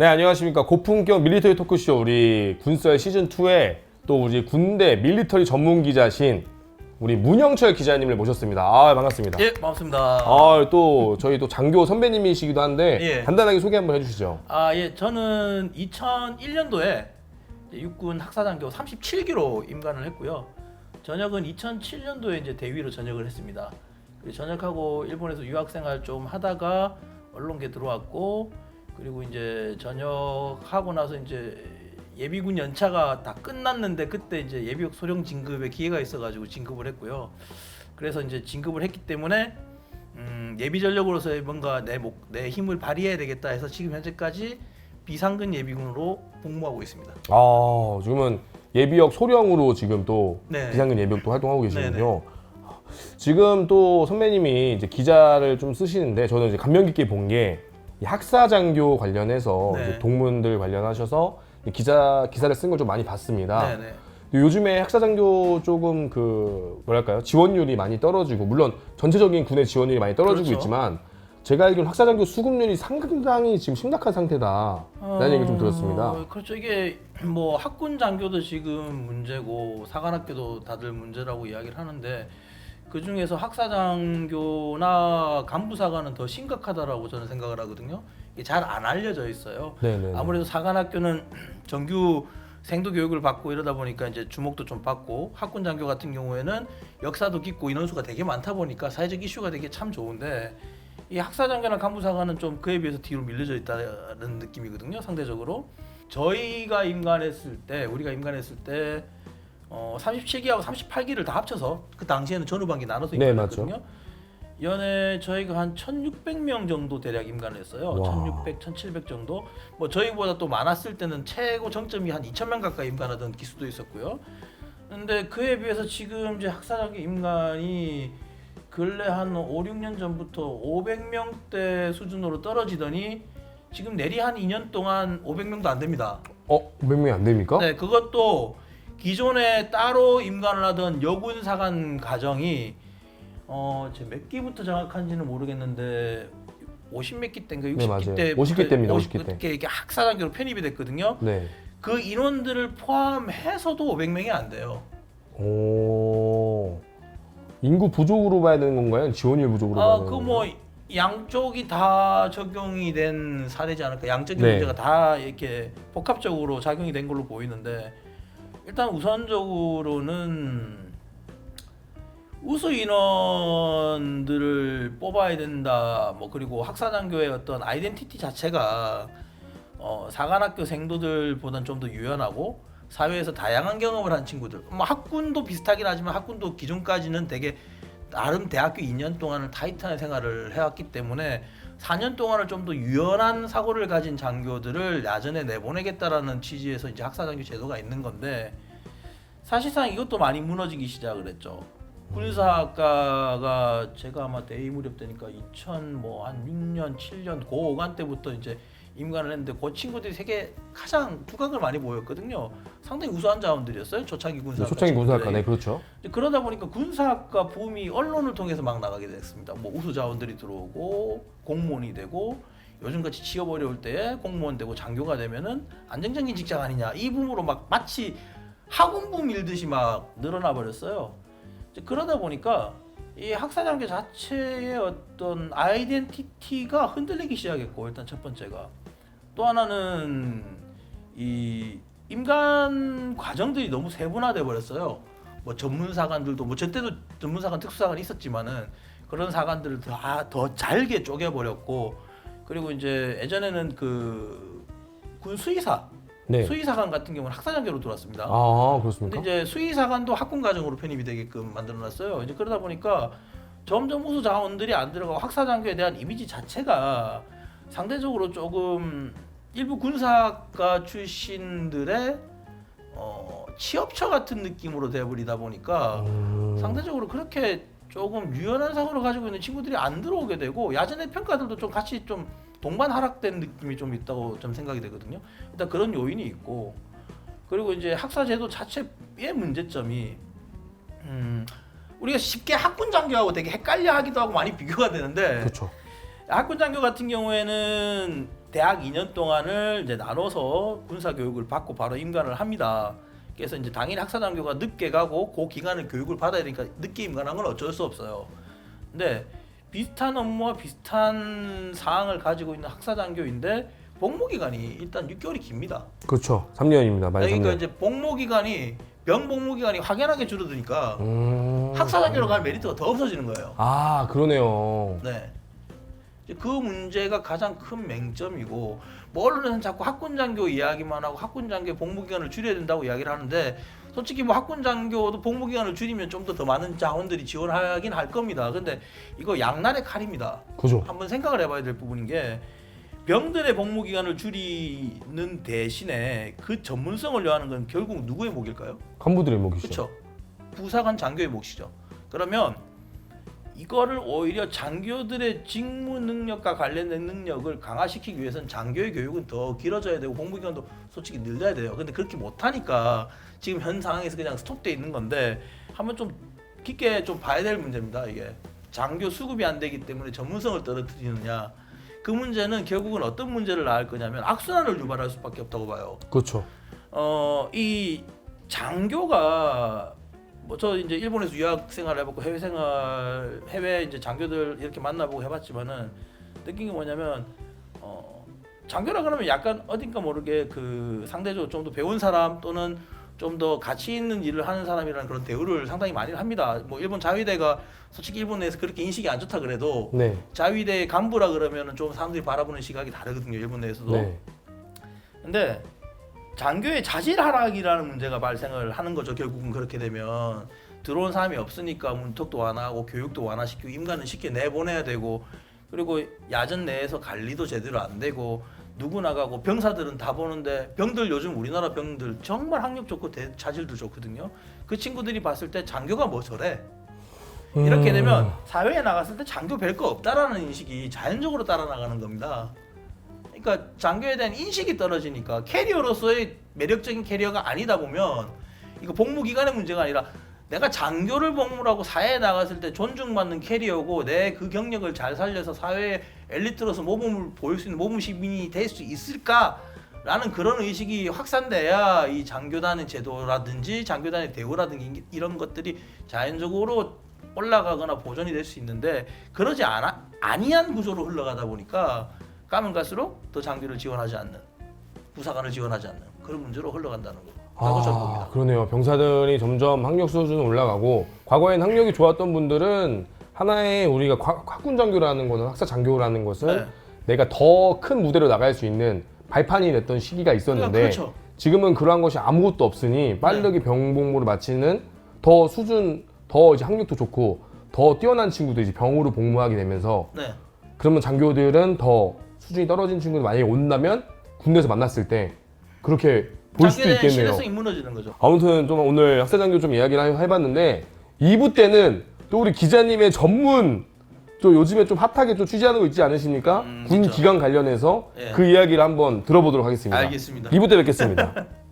네 안녕하십니까 고품격 밀리터리 토크쇼 우리 군썰 시즌 2에 또 우리 군대 밀리터리 전문 기자신 우리 문영철 기자님을 모셨습니다. 아 반갑습니다. 예, 반갑습니다. 아또 저희 또 장교 선배님이시기도 한데 예. 간단하게 소개 한번 해주시죠. 아, 예, 저는 2001년도에 육군 학사장교 37기로 임관을 했고요. 전역은 2007년도에 이제 대위로 전역을 했습니다. 그리고 전역하고 일본에서 유학생활 좀 하다가 언론계 들어왔고 그리고 이제 전역하고 나서 이제 예비군 연차가 다 끝났는데 그때 이제 예비역 소령 진급에 기회가 있어가지고 진급을 했고요. 그래서 이제 진급을 했기 때문에 음, 예비 전력으로서의 뭔가 내, 목, 내 힘을 발휘해야 되겠다 해서 지금 현재까지 비상근 예비군으로 복무하고 있습니다. 아 지금은 예비역 소령으로 지금 또 네. 비상근 예비역도 활동하고 계시군요. 지금 또 선배님이 이제 기자를 좀 쓰시는데 저는 이제 감명 깊게 본 게 학사장교 관련해서 네. 이제 동문들 관련하셔서 기자 기사를 쓴 걸 좀 많이 봤습니다. 네네. 근데 요즘에 학사장교 조금 그 뭐랄까요 지원율이 많이 떨어지고 물론 전체적인 군의 지원율이 많이 떨어지고 그렇죠. 있지만 제가 알기로는 학사장교 수급률이 상당히 지금 심각한 상태다라는 얘기 좀 들었습니다. 어, 그렇죠. 이게 뭐 학군 장교도 지금 문제고 사관학교도 다들 문제라고 이야기를 하는데 그 중에서 학사장교나 간부사관은 더 심각하다라고 저는 생각을 하거든요. 이게 잘 안 알려져 있어요. 네네. 아무래도 사관학교는 정규 생도 교육을 받고 이러다 보니까 이제 주목도 좀 받고 학군 장교 같은 경우에는 역사도 깊고 인원수가 되게 많다 보니까 사회적 이슈가 되게 참 좋은데 이 학사 장교나 간부사관은 좀 그에 비해서 뒤로 밀려져 있다는 느낌이거든요 상대적으로 저희가 임관했을 때 우리가 임관했을 때 어, 37기하고 38기를 다 합쳐서 그 당시에는 전후반기 나눠서 네, 임관했거든요 연에 저희가 한 1,600명 정도 대략 임관을 했어요. 와. 1,600, 1,700 정도. 뭐 저희보다 또 많았을 때는 최고 정점이 한 2,000명 가까이 임관하던 기수도 있었고요. 근데 그에 비해서 지금 이제 학사장교 임관이 근래 한 5, 6년 전부터 500명대 수준으로 떨어지더니 지금 내리 한 2년 동안 500명도 안 됩니다. 어 500명이 안 됩니까? 네, 그것도 기존에 따로 임관을 하던 여군사관 가정이 어, 제몇 기부터 정확한지는 모르겠는데 50몇 기 때인가 60기 네. 때 50기 때입니다, 50기 때. 이게 학사장교로 편입이 됐거든요. 네. 그 인원들을 포함해서도 500명이 안 돼요. 오 인구 부족으로 봐야 되는 건가요? 지원율 부족으로 봐야 아, 되는 그 건가요? 뭐 양쪽이 다 적용이 된 사례지 않을까? 양적인 네. 문제가 다 이렇게 복합적으로 작용이 된 걸로 보이는데 일단 우선적으로는 우수 인원들을 뽑아야 된다. 뭐 그리고 학사장교의 어떤 아이덴티티 자체가 어, 사관학교 생도들보다는 좀더 유연하고 사회에서 다양한 경험을 한 친구들. 뭐 학군도 비슷하긴 하지만 학군도 기존까지는 되게 나름 대학교 2년 동안을 타이트한 생활을 해왔기 때문에 4년 동안을 좀 더 유연한 사고를 가진 장교들을 야전에 내보내겠다라는 취지에서 이제 학사장교 제도가 있는 건데 사실상 이것도 많이 무너지기 시작을 했죠. 군사학과가 제가 아마 대위 무렵 때니까 2000 뭐 한 6년 7년 고간 때부터 이제 임관을 했는데 그 친구들이 세계 가장 두각을 많이 보였거든요. 상당히 우수한 자원들이었어요. 초창기 네, 군사학과. 초창기 군사학과 친구들이. 네 그렇죠. 그러다 보니까 군사학과 붐이 언론을 통해서 막 나가게 됐습니다. 뭐 우수 자원들이 들어오고 공무원이 되고 요즘같이 취업 어려울 때에 공무원 되고 장교가 되면은 안정적인 직장 아니냐 이 붐으로 막 마치 학원붐 일듯이 막 늘어나 버렸어요. 그러다 보니까 이 학사장교 자체의 어떤 아이덴티티가 흔들리기 시작했고 일단 첫 번째가 또 하나는 이 임관 과정들이 너무 세분화돼 버렸어요. 뭐 전문 사관들도 뭐 저 때도 전문 사관 특수 사관이 있었지만은 그런 사관들을 다더 잘게 쪼개 버렸고 그리고 이제 예전에는 그 군 수의사 네. 수의사관 같은 경우는 학사장교로 들어왔습니다. 아 근데 그렇습니까? 이제 수의사관도 학군 과정으로 편입이 되게끔 만들어놨어요. 이제 그러다 보니까 점점 우수 자원들이 안 들어가고 학사장교에 대한 이미지 자체가 상대적으로 조금 일부 군사학과 출신들의 어, 취업처 같은 느낌으로 돼버리다 보니까 음, 상대적으로 그렇게 조금 유연한 사고를 가지고 있는 친구들이 안 들어오게 되고 야전의 평가들도 좀 같이 좀 동반 하락된 느낌이 좀 있다고 좀 생각이 되거든요. 일단 그런 요인이 있고 그리고 이제 학사 제도 자체의 문제점이 음, 우리가 쉽게 학군 장교하고 되게 헷갈려 하기도 하고 많이 비교가 되는데 그렇죠. 학군 장교 같은 경우에는 대학 2년 동안을 이제 나눠서 군사 교육을 받고 바로 임관을 합니다. 그래서 이제 당연히 학사 장교가 늦게 가고 그 기간을 교육을 받아야 되니까 늦게 임관한 건 어쩔 수 없어요. 근데 비슷한 업무와 비슷한 사항을 가지고 있는 학사장교인데 복무 기간이 일단 6개월이 깁니다. 그렇죠. 3년입니다. 만 그러니까 3년. 이제 복무 기간이 병 복무 기간이 확연하게 줄어드니까 음... 학사장교로 갈 메리트가 더 없어지는 거예요. 아 그러네요. 네. 그 문제가 가장 큰 맹점이고 뭐 언론에서는 자꾸 학군 장교 이야기만 하고 학군 장교 복무 기간을 줄여야 된다고 이야기를 하는데 솔직히 뭐 학군 장교도 복무 기간을 줄이면 좀 더 더 많은 자원들이 지원하긴 할 겁니다. 근데 이거 양날의 칼입니다. 그죠. 한번 생각을 해봐야 될 부분인 게 병들의 복무 기간을 줄이는 대신에 그 전문성을 요하는 건 결국 누구의 목일까요? 간부들의 목이죠. 그렇죠. 부사관 장교의 몫이죠. 그러면 이거를 오히려 장교들의 직무 능력과 관련된 능력을 강화시키기 위해서는 장교의 교육은 더 길어져야 되고 공부 기간도 솔직히 늘려야 돼요. 근데 그렇게 못 하니까 지금 현 상황에서 그냥 스톱돼 있는 건데 한번 좀 깊게 좀 봐야 될 문제입니다. 이게 장교 수급이 안 되기 때문에 전문성을 떨어뜨리느냐. 그 문제는 결국은 어떤 문제를 낳을 거냐면 악순환을 유발할 수밖에 없다고 봐요. 그렇죠. 어, 이 장교가 뭐저 이제 일본에서 유학 생활을 해봤고 해외 생활 해외 이제 장교들 이렇게 만나보고 해봤지만은 느낀 게 뭐냐면 어, 장교라 그러면 약간 어딘가 모르게 그 상대적으로 좀 더 배운 사람 또는 좀 더 가치 있는 일을 하는 사람이라는 그런 대우를 상당히 많이 합니다. 뭐 일본 자위대가 솔직히 일본 내에서 그렇게 인식이 안 좋다 그래도 네. 자위대 간부라 그러면은 좀 사람들이 바라보는 시각이 다르거든요. 일본 내에서도. 네. 근데 장교의 자질 하락이라는 문제가 발생을 하는 거죠. 결국은 그렇게 되면 들어온 사람이 없으니까 문턱도 완화하고 교육도 완화시키고 임관은 쉽게 내보내야 되고 그리고 야전 내에서 관리도 제대로 안 되고 누구 나가고 병사들은 다 보는데 병들 요즘 우리나라 병들 정말 학력 좋고 대, 자질도 좋거든요. 그 친구들이 봤을 때 장교가 뭐 저래 이렇게 음. 되면 사회에 나갔을 때 장교 별 거 없다라는 인식이 자연적으로 따라 나가는 겁니다. 그러니까 장교에 대한 인식이 떨어지니까 캐리어로서의 매력적인 캐리어가 아니다 보면 이거 복무 기간의 문제가 아니라 내가 장교를 복무하고 사회에 나갔을 때 존중받는 캐리어고 내 그 경력을 잘 살려서 사회의 엘리트로서 모범을 보일 수 있는 모범 시민이 될 수 있을까라는 그런 의식이 확산돼야 이 장교단의 제도라든지 장교단의 대우라든지 이런 것들이 자연적으로 올라가거나 보존이 될 수 있는데 그러지 않아 아니한 구조로 흘러가다 보니까 가면 갈수록 더 장교를 지원하지 않는 부사관을 지원하지 않는 그런 문제로 흘러간다는 거라고 저는 아, 봅니다. 그러네요. 병사들이 점점 학력 수준은 올라가고 과거엔 학력이 좋았던 분들은 하나의 우리가 과- 학군 장교라는 거는 학사 장교라는 것은 네. 내가 더 큰 무대로 나갈 수 있는 발판이 됐던 시기가 있었는데 그러니까 그렇죠. 지금은 그러한 것이 아무것도 없으니 빠르게 병복무를 마치는 더 수준 더 이제 학력도 좋고 더 뛰어난 친구들이 이제 병으로 복무하게 되면서 네. 그러면 장교들은 더 수준이 떨어진 친구들 만약에 온다면 군대에서 만났을 때 그렇게 볼 수도 있겠네요. 신뢰성이 무너지는 거죠. 아무튼 좀 오늘 학사장교 좀 이야기를 해- 해봤는데 2부 때는 또 우리 기자님의 전문 또 요즘에 좀 핫하게 좀 취재하는 거 있지 않으십니까? 음, 군 그렇죠. 기관 관련해서 예. 그 이야기를 한번 들어보도록 하겠습니다. 알겠습니다. 2부 때 뵙겠습니다.